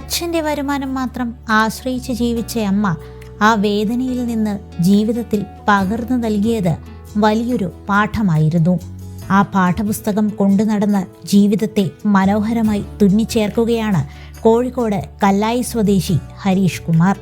അച്ഛന്റെ വരുമാനം മാത്രം ആശ്രയിച്ച് ജീവിച്ച അമ്മ ആ വേദനയിൽ നിന്ന് ജീവിതത്തിൽ പകർന്നു നൽകിയത് വലിയൊരു പാഠമായിരുന്നു. ആ പാഠപുസ്തകം കൊണ്ടു നടന്ന് ജീവിതത്തെ മനോഹരമായി തുന്നിച്ചേർക്കുകയാണ് കോഴിക്കോട് കല്ലായി സ്വദേശി ഹരീഷ് കുമാർ.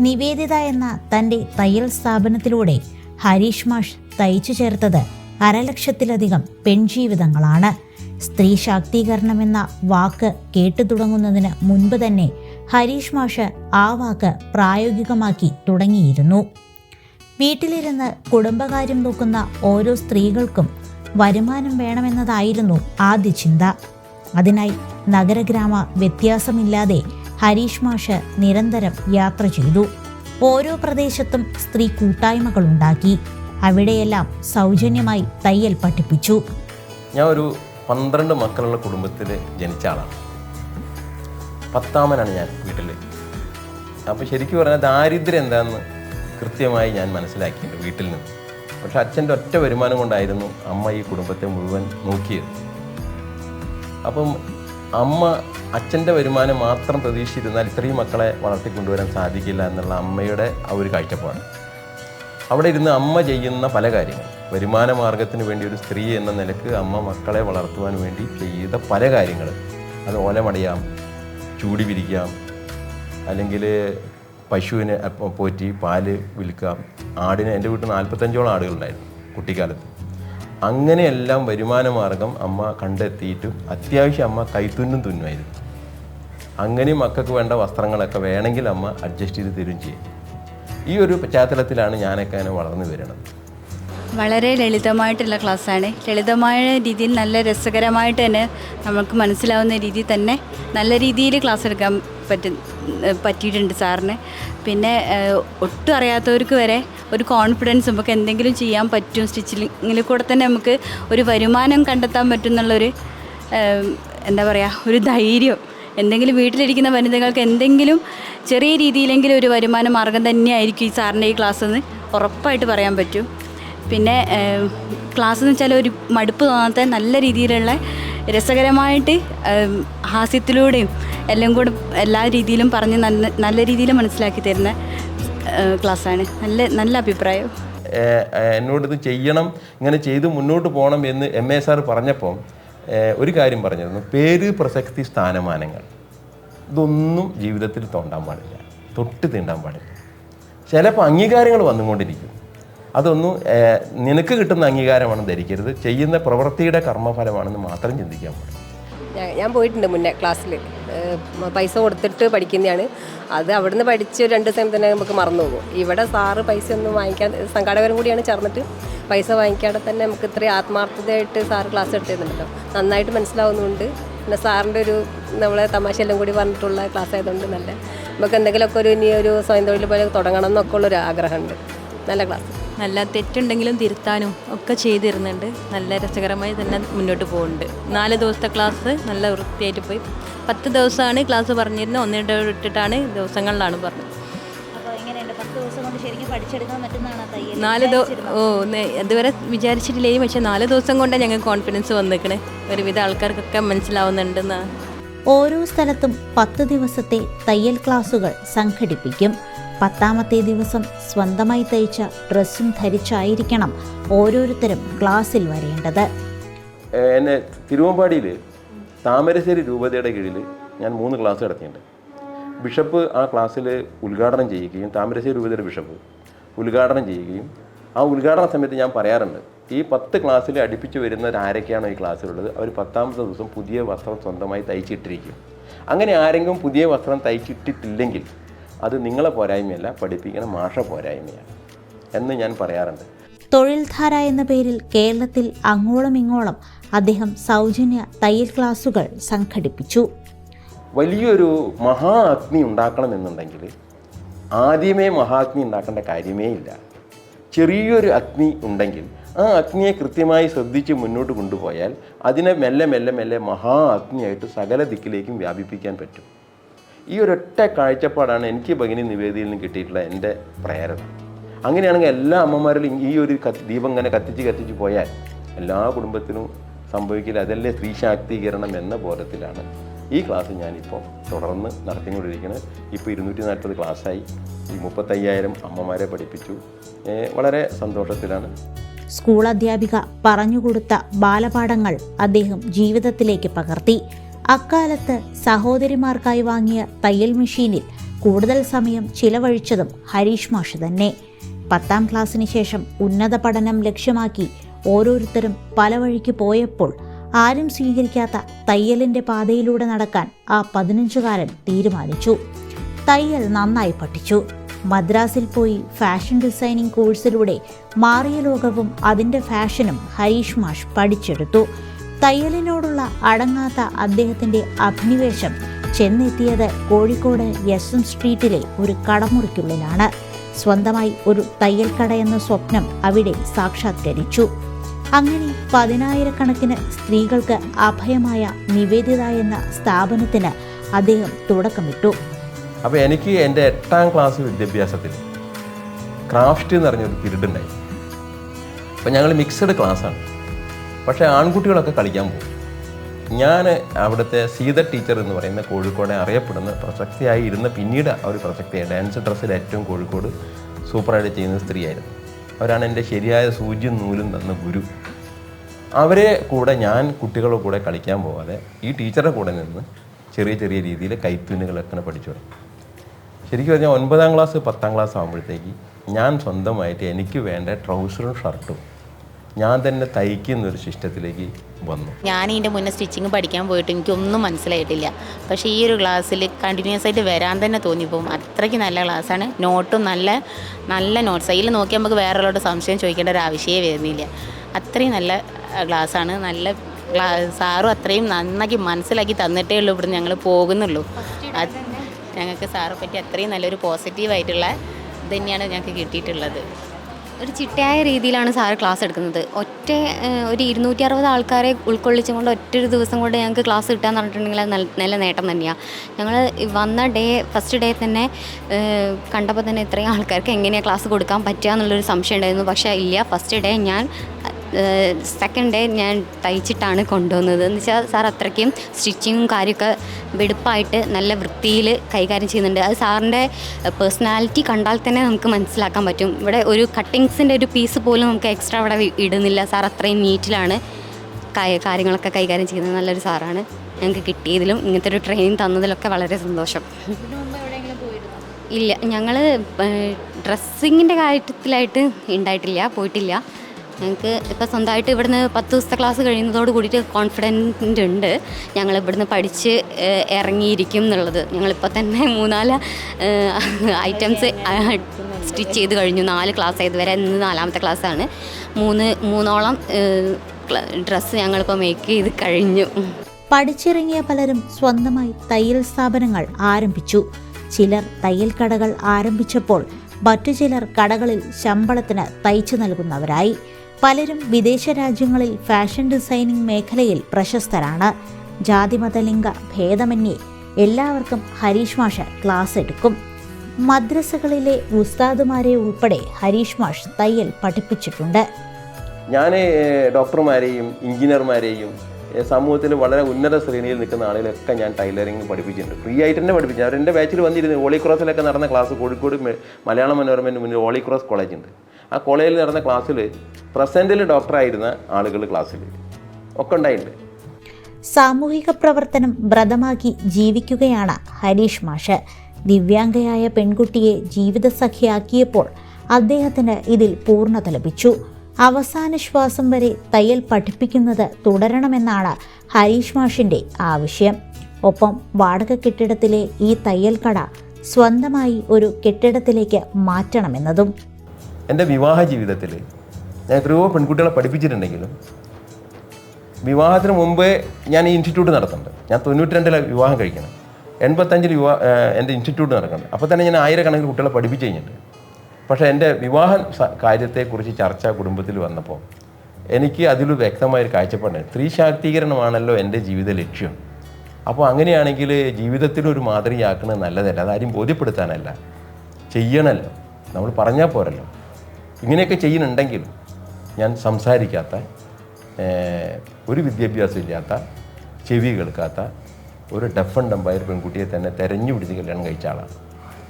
നിവേദിത എന്ന തന്റെ തയ്യൽ സ്ഥാപനത്തിലൂടെ ഹരീഷ് മാഷ് തയ്ച്ചു ചേർത്തത് അരലക്ഷത്തിലധികം പെൺജീവിതങ്ങളാണ്. സ്ത്രീ ശാക്തീകരണം എന്ന വാക്ക് കേട്ടു തുടങ്ങുന്നതിന് മുൻപ് തന്നെ ഹരീഷ് മാഷ് ആ വാക്ക് പ്രായോഗികമാക്കി തുടങ്ങിയിരുന്നു. വീട്ടിലിരുന്ന് കുടുംബകാര്യം നോക്കുന്ന ഓരോ സ്ത്രീകൾക്കും വരുമാനം വേണമെന്നതായിരുന്നു ആദ്യ ചിന്ത. അതിനായി നഗരഗ്രാമ വ്യത്യാസമില്ലാതെ ഹരീഷ് മാഷ് നിരന്തരം യാത്ര ചെയ്തു. ഓരോ പ്രദേശത്തും സ്ത്രീ കൂട്ടായ്മകളുണ്ടാക്കി. അവിടെയെല്ലാം സൗജന്യമായി തയ്യൽ പഠിപ്പിച്ചു. ഞാൻ ഒരു പന്ത്രണ്ട് മക്കളുള്ള കുടുംബത്തിൽ ജനിച്ച ആളാണ്. പത്താമനാണ് ഞാൻ വീട്ടിൽ. അപ്പോൾ ശരിക്കും പറഞ്ഞാൽ ദാരിദ്ര്യം എന്താണെന്ന് കൃത്യമായി ഞാൻ മനസ്സിലാക്കിയിട്ടുണ്ട് വീട്ടിൽ നിന്ന്. പക്ഷെ അച്ഛന്റെ ഒറ്റ വരുമാനം കൊണ്ടായിരുന്നു അമ്മ ഈ കുടുംബത്തെ മുഴുവൻ നോക്കിയത്. അപ്പം അമ്മ അച്ഛന്റെ വരുമാനം മാത്രം പ്രതീക്ഷിച്ചിരുന്നാൽ ഇത്രയും മക്കളെ വളർത്തിക്കൊണ്ടുവരാൻ സാധിക്കില്ല എന്നുള്ള അമ്മയുടെ ആ ഒരു കാഴ്ചപ്പാട്. അവിടെ ഇരുന്ന് അമ്മ ചെയ്യുന്ന പല കാര്യങ്ങൾ. വരുമാന മാർഗത്തിന് വേണ്ടി ഒരു സ്ത്രീ എന്ന നിലയ്ക്ക് അമ്മ മക്കളെ വളർത്തുവാൻ വേണ്ടി ചെയ്ത പല കാര്യങ്ങൾ. അത് ഓലമടയാം ചൂടി വിരിക്കാം അല്ലെങ്കിൽ പശുവിനെ പോറ്റി പാൽ വിൽക്കാം. ആടിന് എന്റെ വീട്ടിൽ നാൽപ്പത്തഞ്ചോളം ആടുകളുണ്ടായിരുന്നു കുട്ടിക്കാലത്ത്. അങ്ങനെയെല്ലാം വരുമാന മാർഗം അമ്മ കണ്ടെത്തിയിട്ടും അത്യാവശ്യം അമ്മ കൈത്തുന്നും തുന്നുമായിരുന്നു. അങ്ങനെ മക്കൾക്ക് വേണ്ട വസ്ത്രങ്ങളൊക്കെ വേണമെങ്കിൽ അമ്മ അഡ്ജസ്റ്റ് ചെയ്ത് തരും ചെയ്യും. ഈ ഒരു പശ്ചാത്തലത്തിലാണ് ഞാനൊക്കെ അങ്ങനെ വളർന്നു വരുന്നത്. വളരെ ലളിതമായിട്ടുള്ള ക്ലാസ്സാണ്. ലളിതമായ രീതിയിൽ നല്ല രസകരമായിട്ട് തന്നെ നമുക്ക് മനസ്സിലാവുന്ന രീതിയിൽ തന്നെ നല്ല രീതിയിൽ ക്ലാസ് എടുക്കാൻ പറ്റും പറ്റിയിട്ടുണ്ട് സാറിന്. പിന്നെ ഒട്ടും അറിയാത്തവർക്ക് വരെ ഒരു കോൺഫിഡൻസ് നമുക്ക് എന്തെങ്കിലും ചെയ്യാൻ പറ്റും. സ്റ്റിച്ചിങ്ങിൽ കൂടെ തന്നെ നമുക്ക് ഒരു വരുമാനം കണ്ടെത്താൻ പറ്റും എന്നുള്ളൊരു എന്താ പറയുക ഒരു ധൈര്യം. എന്തെങ്കിലും വീട്ടിലിരിക്കുന്ന വനിതകൾക്ക് എന്തെങ്കിലും ചെറിയ രീതിയിലെങ്കിലും ഒരു വരുമാന മാർഗം തന്നെയായിരിക്കും ഈ സാറിന്റെ ഈ ക്ലാസ് എന്ന് ഉറപ്പായിട്ട് പറയാൻ പറ്റും. പിന്നെ ക്ലാസ് എന്ന് വെച്ചാൽ ഒരു മടുപ്പ് തോന്നാത്ത നല്ല രീതിയിലുള്ള രസകരമായിട്ട് ഹാസ്യത്തിലൂടെയും എല്ലാം കൂടെ എല്ലാ രീതിയിലും പറഞ്ഞ് നല്ല നല്ല രീതിയിൽ മനസ്സിലാക്കി തരുന്ന ക്ലാസ്സാണ്. നല്ല നല്ല അഭിപ്രായം. എന്നോട് ഇത് ചെയ്യണം ഇങ്ങനെ ചെയ്ത് മുന്നോട്ട് പോകണം എന്ന് എം എ സാർ പറഞ്ഞപ്പോൾ ഒരു കാര്യം പറഞ്ഞിരുന്നു. പേര് പ്രസക്തി സ്ഥാനമാനങ്ങൾ. ഇതൊന്നും ജീവിതത്തിൽ തോണ്ടാൻ പാടില്ല. തൊട്ട് തീണ്ടാൻ പാടില്ല. ചിലപ്പോൾ അംഗീകാരങ്ങൾ വന്നുകൊണ്ടിരിക്കും. അതൊന്നും നിനക്ക് കിട്ടുന്ന അംഗീകാരമാണ് ധരിക്കരുത്. ചെയ്യുന്ന പ്രവൃത്തിയുടെ കർമ്മഫലമാണെന്ന് മാത്രം ചിന്തിക്കാൻ പാടില്ല. ഞാൻ- പോയിട്ടുണ്ട് മുന്നേ ക്ലാസ്സിൽ. പൈസ കൊടുത്തിട്ട് പഠിക്കുന്നതാണ്. അത് അവിടുന്ന് പഠിച്ച് രണ്ട് ദിവസം തന്നെ നമുക്ക് മറന്നു പോകും. ഇവിടെ സാറ് പൈസ ഒന്നും വാങ്ങിക്കാൻ സംഘാടകരും കൂടിയാണ് ചേർന്നിട്ട് പൈസ വാങ്ങിക്കാതെ തന്നെ നമുക്ക് ഇത്രയും ആത്മാർത്ഥതയായിട്ട് സാറ് ക്ലാസ് എടുത്തിരുന്നുണ്ടല്ലോ. നന്നായിട്ട് മനസ്സിലാവുന്നുണ്ട്. പിന്നെ സാറിന്റെ ഒരു നമ്മളെ തമാശ എല്ലാം കൂടി പറഞ്ഞിട്ടുള്ള ക്ലാസ് ആയതുകൊണ്ട് നല്ല. നമുക്ക് എന്തെങ്കിലുമൊക്കെ ഒരു ഇനി ഒരു സ്വയം തൊഴിൽ പോലെ തുടങ്ങണം എന്നൊക്കെ ഉള്ളൊരു ആഗ്രഹമുണ്ട്. നല്ല ക്ലാസ്. നല്ല തെറ്റുണ്ടെങ്കിലും തിരുത്താനും ഒക്കെ ചെയ്തിരുന്നുണ്ട്. നല്ല രസകരമായി തന്നെ മുന്നോട്ട് പോകുന്നുണ്ട്. നാല് ദിവസത്തെ ക്ലാസ് നല്ല വൃത്തിയായിട്ട് പോയി. പത്ത് ദിവസമാണ് ക്ലാസ് പറഞ്ഞിരുന്നത്. ഒന്നിട്ട് ഇട്ടിട്ടാണ് ദിവസങ്ങളിലാണ് പറഞ്ഞത്. കൊണ്ട് നാല് ദിവസം ഓ ഇതുവരെ വിചാരിച്ചിട്ടില്ലേ പക്ഷെ നാല് ദിവസം കൊണ്ടാണ് ഞങ്ങൾക്ക് കോൺഫിഡൻസ് വന്നിരിക്കണേ ഒരുവിധ ആൾക്കാർക്കൊക്കെ മനസ്സിലാവുന്നുണ്ടെന്ന് ഓരോ സ്ഥലത്തും പത്ത് ദിവസത്തെ തയ്യൽ ക്ലാസുകൾ സംഘടിപ്പിക്കും. പത്താമത്തെ ദിവസം സ്വന്തമായി തയ്ച്ച ഡ്രസ്സും ധരിച്ചായിരിക്കണം ഓരോരുത്തരും ക്ലാസ്സിൽ വരേണ്ടത്. എന്നെ തിരുവമ്പാടിയിൽ താമരശ്ശേരി രൂപതയുടെ കീഴിൽ ഞാൻ മൂന്ന് ക്ലാസ് നടത്തിയിട്ടുണ്ട്. ബിഷപ്പ് ആ ക്ലാസ്സിൽ ഉദ്ഘാടനം ചെയ്യുകയും താമരശ്ശേരി രൂപതയുടെ ബിഷപ്പ് ഉദ്ഘാടനം ചെയ്യുകയും ആ ഉദ്ഘാടന സമയത്ത് ഞാൻ പറയാറുണ്ട് ഈ പത്ത് ക്ലാസ്സിൽ അടുപ്പിച്ച് വരുന്നവർ ആരൊക്കെയാണോ ഈ ക്ലാസ്സിലുള്ളത്? അവർ പത്താമത്തെ ദിവസം പുതിയ വസ്ത്രം സ്വന്തമായി തയ്ച്ചിട്ടിരിക്കും. അങ്ങനെ ആരെങ്കിലും പുതിയ വസ്ത്രം തയ്ച്ചിട്ടിട്ടില്ലെങ്കിൽ അത് നിങ്ങളെ പോരായ്മയല്ല പഠിപ്പിക്കുന്ന മാഷ പോരായ്മയാണ് എന്ന് ഞാൻ പറയാറുണ്ട്. തൊഴിൽധാര എന്ന പേരിൽ കേരളത്തിൽ അങ്ങോളം ഇങ്ങോളം അദ്ദേഹം സൗജന്യ തയ്യൽ ക്ലാസുകൾ സംഘടിപ്പിച്ചു. വലിയൊരു മഹാ അഗ്നി ഉണ്ടാക്കണമെന്നുണ്ടെങ്കിൽ ആദ്യമേ മഹാഗ്നി ഉണ്ടാക്കേണ്ട കാര്യമേ ഇല്ല. ചെറിയൊരു അഗ്നി ഉണ്ടെങ്കിൽ ആ അഗ്നിയെ കൃത്യമായി ശ്രദ്ധിച്ച് മുന്നോട്ട് കൊണ്ടുപോയാൽ അതിനെ മെല്ലെ മെല്ലെ മെല്ലെ മഹാ അഗ്നിയായിട്ട് സകല ദിക്കിലേക്കും വ്യാപിപ്പിക്കാൻ പറ്റും. ഈ ഒരൊറ്റ കാഴ്ചപ്പാടാണ് എനിക്ക് ഭഗിനി നിവേദിയിൽ നിന്ന് കിട്ടിയിട്ടുള്ള എന്റെ പ്രേരണ. അങ്ങനെയാണെങ്കിൽ എല്ലാ അമ്മമാരിലും ഈ ഒരു ദീപം ഇങ്ങനെ കത്തിച്ച് കത്തിച്ച് പോയാൽ എല്ലാ കുടുംബത്തിനും സംഭവിക്കില്ല. അതല്ലേ സ്ത്രീ ശാക്തീകരണം എന്ന ബോധത്തിലാണ് ഈ ക്ലാസ് ഞാനിപ്പോൾ തുടർന്ന് നടത്തിക്കൊണ്ടിരിക്കുന്നത്. ഇപ്പോൾ ഇരുന്നൂറ്റി നാൽപ്പത് ക്ലാസ്സായി. ഈ മുപ്പത്തയ്യായിരം അമ്മമാരെ പഠിപ്പിച്ചു. വളരെ സന്തോഷത്തിലാണ്. സ്കൂൾ അധ്യാപിക പറഞ്ഞുകൊടുത്ത ബാലപാഠങ്ങൾ അദ്ദേഹം ജീവിതത്തിലേക്ക് പകർത്തി. അക്കാലത്ത് സഹോദരിമാർക്കായി വാങ്ങിയ തയ്യൽ മെഷീനിൽ കൂടുതൽ സമയം ചിലവഴിച്ചതും ഹരീഷ് മാഷ് തന്നെ. പത്താം ക്ലാസ്സിന് ശേഷം ഉന്നത പഠനം ലക്ഷ്യമാക്കി ഓരോരുത്തരും പല വഴിക്ക് പോയപ്പോൾ ആരും സ്വീകരിക്കാത്ത തയ്യലിന്റെ പാതയിലൂടെ നടക്കാൻ ആ പതിനഞ്ചുകാരൻ തീരുമാനിച്ചു. തയ്യൽ നന്നായി പഠിച്ചു. മദ്രാസിൽ പോയി ഫാഷൻ ഡിസൈനിങ് കോഴ്സിലൂടെ മാറിയ ലോകവും അതിന്റെ ഫാഷനും ഹരീഷ് മാഷ് പഠിച്ചെടുത്തു. തയ്യലിനോടുള്ള അടങ്ങാത്ത അദ്ദേഹത്തിന്റെ അഭിനിവേശം ചെന്നെത്തിയത് കോഴിക്കോട് എസ് എം സ്ട്രീറ്റിലെ ഒരു കടമുറിക്കുള്ളിലാണ്. സ്വന്തമായി ഒരു തയ്യൽ കട എന്ന സ്വപ്നം അവിടെ സാക്ഷാത്കരിച്ചു. അങ്ങനെ പതിനായിരക്കണക്കിന് സ്ത്രീകൾക്ക് അഭയമായ നിവേദിത എന്ന സ്ഥാപനത്തിന് അദ്ദേഹം തുടക്കമിട്ടു. അപ്പോൾ എനിക്ക് എന്റെ എട്ടാം ക്ലാസ് വിദ്യാഭ്യാസത്തിൽ ക്രാഫ്റ്റ് എന്ന് പറഞ്ഞൊരു പിരീഡ് ഉണ്ടായി. അപ്പോൾ ഞങ്ങൾ മിക്സഡ് ക്ലാസ്സാണ് പക്ഷേ ആൺകുട്ടികളൊക്കെ കളിക്കാൻ പോകും. ഞാൻ അവിടുത്തെ സീത ടീച്ചർ എന്ന് പറയുന്ന കോഴിക്കോടെ അറിയപ്പെടുന്ന പ്രസക്തിയായി ഇരുന്ന പിന്നീട് ഒരു പ്രസക്തിയായി ഡാൻസ് ഡ്രസ്സിൽ ഏറ്റവും കോഴിക്കോട് സൂപ്പറായിട്ട് ചെയ്യുന്ന സ്ത്രീയായിരുന്നു. അവരാണ് എന്റെ ശരിയായ സൂചിയും നൂലും തന്ന ഗുരു. അവരെ കൂടെ ഞാൻ കുട്ടികളുടെ കൂടെ കളിക്കാൻ പോകാതെ ഈ ടീച്ചറുടെ കൂടെ നിന്ന് ചെറിയ ചെറിയ രീതിയിൽ കൈത്തുന്നുകളൊക്കെ പഠിച്ചു ശരിക്കും പറഞ്ഞാൽ ഒൻപതാം ക്ലാസ് പത്താം ക്ലാസ് ആകുമ്പോഴത്തേക്ക് ഞാൻ സ്വന്തമായിട്ട് എനിക്ക് വേണ്ട ട്രൗസറും ഷർട്ടും ഞാൻ തന്നെ തയ്ക്കുന്ന ഒരു സിസ്റ്റത്തിലേക്ക് വന്നു. ഞാൻ ഇതിന്റെ മുന്നേ സ്റ്റിച്ചിങ് പഠിക്കാൻ പോയിട്ട് എനിക്കൊന്നും മനസ്സിലായിട്ടില്ല. പക്ഷേ ഈ ഒരു ക്ലാസ്സിൽ കണ്ടിന്യൂസ് ആയിട്ട് വരാൻ തന്നെ തോന്നിപ്പോവും അത്രയ്ക്ക് നല്ല ക്ലാസ്സാണ്. നോട്ടും നല്ല നല്ല നോട്ട്സ് അതിൽ നോക്കി നമുക്ക് വേറൊരാളോട് സംശയം ചോദിക്കേണ്ട ഒരു ആവശ്യമേ വരുന്നില്ല. അത്രയും നല്ല ക്ലാസ്സാണ്. നല്ല സാറും അത്രയും നന്നാക്കി മനസ്സിലാക്കി തന്നിട്ടേ ഉള്ളൂ. ഇവിടെ ഞങ്ങൾ പോകുന്നുള്ളൂ. ഞങ്ങൾക്ക് സാറെ പറ്റി അത്രയും നല്ലൊരു പോസിറ്റീവായിട്ടുള്ള ഇത് തന്നെയാണ് ഞങ്ങൾക്ക് കിട്ടിയിട്ടുള്ളത്. ഒരു ചിട്ടയായ രീതിയിലാണ് സാറ് ക്ലാസ് എടുക്കുന്നത്. ഒറ്റ ഒരു ഇരുന്നൂറ്റി അറുപത് ആൾക്കാരെ ഉൾക്കൊള്ളിച്ചുകൊണ്ട് ഒറ്റ ഒരു ദിവസം കൊണ്ട് ഞങ്ങൾക്ക് ക്ലാസ് കിട്ടാന്ന് പറഞ്ഞിട്ടുണ്ടെങ്കിൽ അത് നല്ല നല്ല നേട്ടം തന്നെയാണ് ഞങ്ങൾ വന്ന ഡേ ഫസ്റ്റ് ഡേ തന്നെ കണ്ടപ്പോൾ തന്നെ ഇത്രയും ആൾക്കാർക്ക് എങ്ങനെയാണ് ക്ലാസ് കൊടുക്കാൻ പറ്റുക എന്നുള്ളൊരു സംശയം ഉണ്ടായിരുന്നു. പക്ഷേ ഇല്ല ഫസ്റ്റ് ഡേ ഞാൻ സെക്കൻഡ് ഡേ ഞാൻ തയ്ച്ചിട്ടാണ് കൊണ്ടുവന്നത്. എന്ന് വെച്ചാൽ സാർ അത്രയ്ക്കും സ്റ്റിച്ചിങ്ങും കാര്യമൊക്കെ വെടുപ്പായിട്ട് നല്ല വൃത്തിയിൽ കൈകാര്യം ചെയ്യുന്നുണ്ട്. അത് സാറിന്റെ പേഴ്സണാലിറ്റി കണ്ടാൽ തന്നെ നമുക്ക് മനസ്സിലാക്കാൻ പറ്റും. ഇവിടെ ഒരു കട്ടിങ്സിന്റെ ഒരു പീസ് പോലും നമുക്ക് എക്സ്ട്രാ ഇവിടെ ഇടുന്നില്ല. സാർ അത്രയും നീറ്റിലാണ് കാര്യങ്ങളൊക്കെ കൈകാര്യം ചെയ്യുന്നത്. നല്ലൊരു സാറാണ്. ഞങ്ങൾക്ക് കിട്ടിയതിലും ഇങ്ങനത്തെ ഒരു ട്രെയിനിങ് തന്നതിലൊക്കെ വളരെ സന്തോഷം. ഇല്ല ഞങ്ങൾ ഡ്രസ്സിങ്ങിന്റെ കാര്യത്തിലായിട്ട് ഉണ്ടായിട്ടില്ല പോയിട്ടില്ല. ഞങ്ങൾക്ക് ഇപ്പോൾ സ്വന്തമായിട്ട് ഇവിടുന്ന് പത്ത് ദിവസത്തെ ക്ലാസ് കഴിയുന്നതോട് കൂടിയിട്ട് കോൺഫിഡന്റ് ഉണ്ട്. ഞങ്ങൾ ഇവിടുന്ന് പഠിച്ച് ഇറങ്ങിയിരിക്കും എന്നുള്ളത്. ഞങ്ങളിപ്പോൾ തന്നെ മൂന്നാൽ ഐറ്റംസ് സ്റ്റിച്ച് ചെയ്ത് കഴിഞ്ഞു. നാല് ക്ലാസ് ഇതുവരെ ഇന്ന് നാലാമത്തെ ക്ലാസ്സാണ് മൂന്ന് മൂന്നോളം ഡ്രസ്സ് ഞങ്ങളിപ്പോൾ മേക്ക് ചെയ്ത് കഴിഞ്ഞു. പഠിച്ചിറങ്ങിയ പലരും സ്വന്തമായി തയ്യൽ സ്ഥാപനങ്ങൾ ആരംഭിച്ചു. ചിലർ തയ്യൽ കടകൾ ആരംഭിച്ചപ്പോൾ മറ്റു ചിലർ കടകളിൽ ശമ്പളത്തിന് തയ്ച്ചു നൽകുന്നവരായി. പലരും വിദേശ രാജ്യങ്ങളിൽ ഫാഷൻ ഡിസൈനിങ് മേഖലയിൽ പ്രശസ്തരാണ്. ജാതിമതലിംഗ ഭേദമന്യേ എല്ലാവർക്കും ഹരീഷ് മാഷ് ക്ലാസ് എടുക്കും. മദ്രസകളിലെ ഉസ്താദുമാരെ ഉൾപ്പെടെ ഹരീഷ് മാഷ് തയ്യൽ പഠിപ്പിച്ചിട്ടുണ്ട്. ഞാൻ ഡോക്ടർമാരെയും എഞ്ചിനീയർമാരെയും സമൂഹത്തിൽ വളരെ ഉന്നത ശ്രേണിയിൽ നിൽക്കുന്ന ആളുകളൊക്കെ ഞാൻ ടൈലറിങ് പഠിപ്പിച്ചിട്ടുണ്ട്. ഫ്രീ ആയിട്ട് തന്നെ പഠിപ്പിച്ചു അവർ എന്റെ ബാച്ചിൽ വന്നിരുന്നു ഹോളി ക്രോസിലൊക്കെ നടന്ന ക്ലാസ് കോഴിക്കോട് മലയാള മനോരമന് മുന്നിൽ ഹോളി ക്രോസ് കോളേജ് ഉണ്ട് ആ കോളേജിൽ നടന്ന ക്ലാസ്സിൽ പ്രസന്റിൽ ഡോക്ടറായിരുന്ന ആളുകൾ ക്ലാസ്സിൽ ഒക്കെ ഉണ്ടായിട്ടുണ്ട്. സാമൂഹിക പ്രവർത്തനം വ്രതമാക്കി ജീവിക്കുകയാണ് ഹരീഷ് മാഷ്. ദിവ്യാംഗയായ പെൺകുട്ടിയെ ജീവിതസഖിയാക്കിയപ്പോൾ അദ്ദേഹത്തിന് ഇതിൽ പൂർണത ലഭിച്ചു. അവസാന ശ്വാസം വരെ തയ്യൽ പഠിപ്പിക്കുന്നത് തുടരണമെന്നാണ് ഹരീഷ് മാഷിന്റെ ആവശ്യം. ഒപ്പം വാടക കെട്ടിടത്തിലെ ഈ തയ്യൽ കട സ്വന്തമായി ഒരു കെട്ടിടത്തിലേക്ക് മാറ്റണമെന്നതും എന്റെ വിവാഹ ജീവിതത്തിൽ ഞാൻ എത്രയോ പെൺകുട്ടികളെ പഠിപ്പിച്ചിട്ടുണ്ടെങ്കിലും വിവാഹത്തിന് മുമ്പേ ഞാൻ ഈ ഇൻസ്റ്റിറ്റ്യൂട്ട് നടത്തുന്നുണ്ട്. ഞാൻ തൊണ്ണൂറ്റി രണ്ടിലെ വിവാഹം കഴിക്കണം. എൺപത്തഞ്ചിൽ വിവാഹ എന്റെ ഇൻസ്റ്റിറ്റ്യൂട്ട് നടക്കുന്നുണ്ട്. അപ്പോൾ തന്നെ ഞാൻ ആയിരക്കണക്കിന് കുട്ടികളെ പഠിപ്പിച്ച് കഴിഞ്ഞിട്ടുണ്ട് പക്ഷേ എന്റെ വിവാഹ കാര്യത്തെക്കുറിച്ച് ചർച്ച കുടുംബത്തിൽ വന്നപ്പോൾ എനിക്ക് അതിൽ വ്യക്തമായൊരു കാഴ്ചപ്പാട് സ്ത്രീ ശാക്തീകരണമാണല്ലോ എന്റെ ജീവിത ലക്ഷ്യം. അപ്പോൾ അങ്ങനെയാണെങ്കിൽ ജീവിതത്തിൽ ഒരു മാതൃകയാക്കുന്നത് നല്ലതല്ല. അതാരും ബോധ്യപ്പെടുത്താനല്ല. ചെയ്യണമല്ലോ. നമ്മൾ പറഞ്ഞാൽ പോരല്ലോ. ഇങ്ങനെയൊക്കെ ചെയ്യുന്നുണ്ടെങ്കിലും ഞാൻ സംസാരിക്കാത്ത ഒരു വിദ്യാഭ്യാസം ഇല്ലാത്ത ചെവി കേൾക്കാത്ത ഒരു ഡഫ് ആൻഡ് ഡംബായ പെൺകുട്ടിയെ തന്നെ തെരഞ്ഞു പിടിച്ച് കല്യാണം കഴിച്ച ആളാണ്.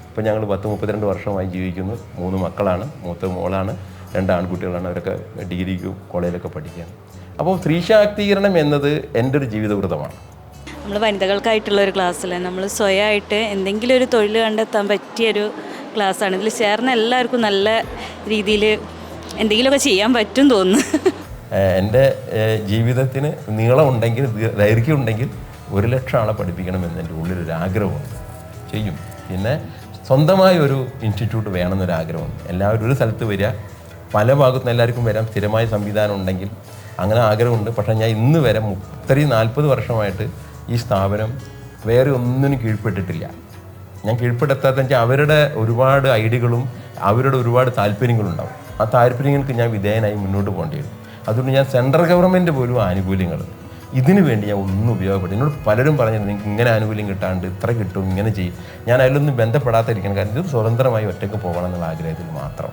ഇപ്പോൾ ഞങ്ങൾ പത്ത് മുപ്പത്തിരണ്ട് വർഷമായി ജീവിക്കുന്നു. മൂന്ന് മക്കളാണ് മൂത്ത മോളാണ് രണ്ട് ആൺകുട്ടികളാണ് അവരൊക്കെ ഡിഗ്രിക്കും കോളേജിലൊക്കെ പഠിക്കുകയാണ്. അപ്പോൾ സ്ത്രീ ശാക്തീകരണം എന്നത് എന്റെ ഒരു ജീവിതവൃതമാണ് നമ്മൾ വനിതകൾക്കായിട്ടുള്ള ഒരു ക്ലാസ്സിൽ നമ്മൾ സ്വയമായിട്ട് എന്തെങ്കിലും ഒരു തൊഴിൽ കണ്ടെത്താൻ പറ്റിയൊരു ക്ലാസ്സാണ്. ഇതിൽ ചേർന്ന എല്ലാവർക്കും നല്ല രീതിയിൽ എന്തെങ്കിലുമൊക്കെ ചെയ്യാൻ പറ്റും തോന്നുന്നു. എന്റെ ജീവിതത്തിന് നീളമുണ്ടെങ്കിൽ ദൈർഘ്യം ഉണ്ടെങ്കിൽ ഒരു ലക്ഷം ആളെ പഠിപ്പിക്കണമെന്ന് എന്റെ ഉള്ളിലൊരു ആഗ്രഹമുണ്ട് ചെയ്യും. പിന്നെ സ്വന്തമായ ഒരു ഇൻസ്റ്റിറ്റ്യൂട്ട് വേണമെന്നൊരു ആഗ്രഹമുണ്ട് എല്ലാവരും ഒരു സ്ഥലത്ത് വരിക പല ഭാഗത്തുനിന്ന് എല്ലാവർക്കും വരാം സ്ഥിരമായ സംവിധാനം ഉണ്ടെങ്കിൽ അങ്ങനെ ആഗ്രഹമുണ്ട്. പക്ഷേ ഞാൻ ഇന്ന് വരെ ഇത്രയും നാൽപ്പത് വർഷമായിട്ട് ഈ സ്ഥാപനം വേറെ ഒന്നിനും കീഴ്പ്പെട്ടിട്ടില്ല. ഞാൻ കീഴ്പ്പെടുത്താത്ത വെച്ചാൽ അവരുടെ ഒരുപാട് ഐഡിയകളും അവരുടെ ഒരുപാട് താല്പര്യങ്ങളും ഉണ്ടാവും. ആ താല്പര്യങ്ങൾക്ക് ഞാൻ വിധേയനായി മുന്നോട്ട് പോകേണ്ടി വരും. അതുകൊണ്ട് ഞാൻ സെൻട്രൽ ഗവൺമെന്റ് പോലും ആനുകൂല്യങ്ങൾ ഇതിനു വേണ്ടി ഞാൻ ഒന്നും ഉപയോഗപ്പെടും എന്നോട് പലരും പറഞ്ഞത് നിങ്ങൾക്ക് ഇങ്ങനെ ആനുകൂല്യം കിട്ടാണ്ട് ഇത്ര കിട്ടും ഇങ്ങനെ ചെയ്യും. ഞാൻ അതിലൊന്നും ബന്ധപ്പെടാത്തിരിക്കണം കാരണം ഇത് സ്വതന്ത്രമായി ഒറ്റയ്ക്ക് പോകണം എന്നുള്ള ആഗ്രഹത്തിൽ മാത്രം.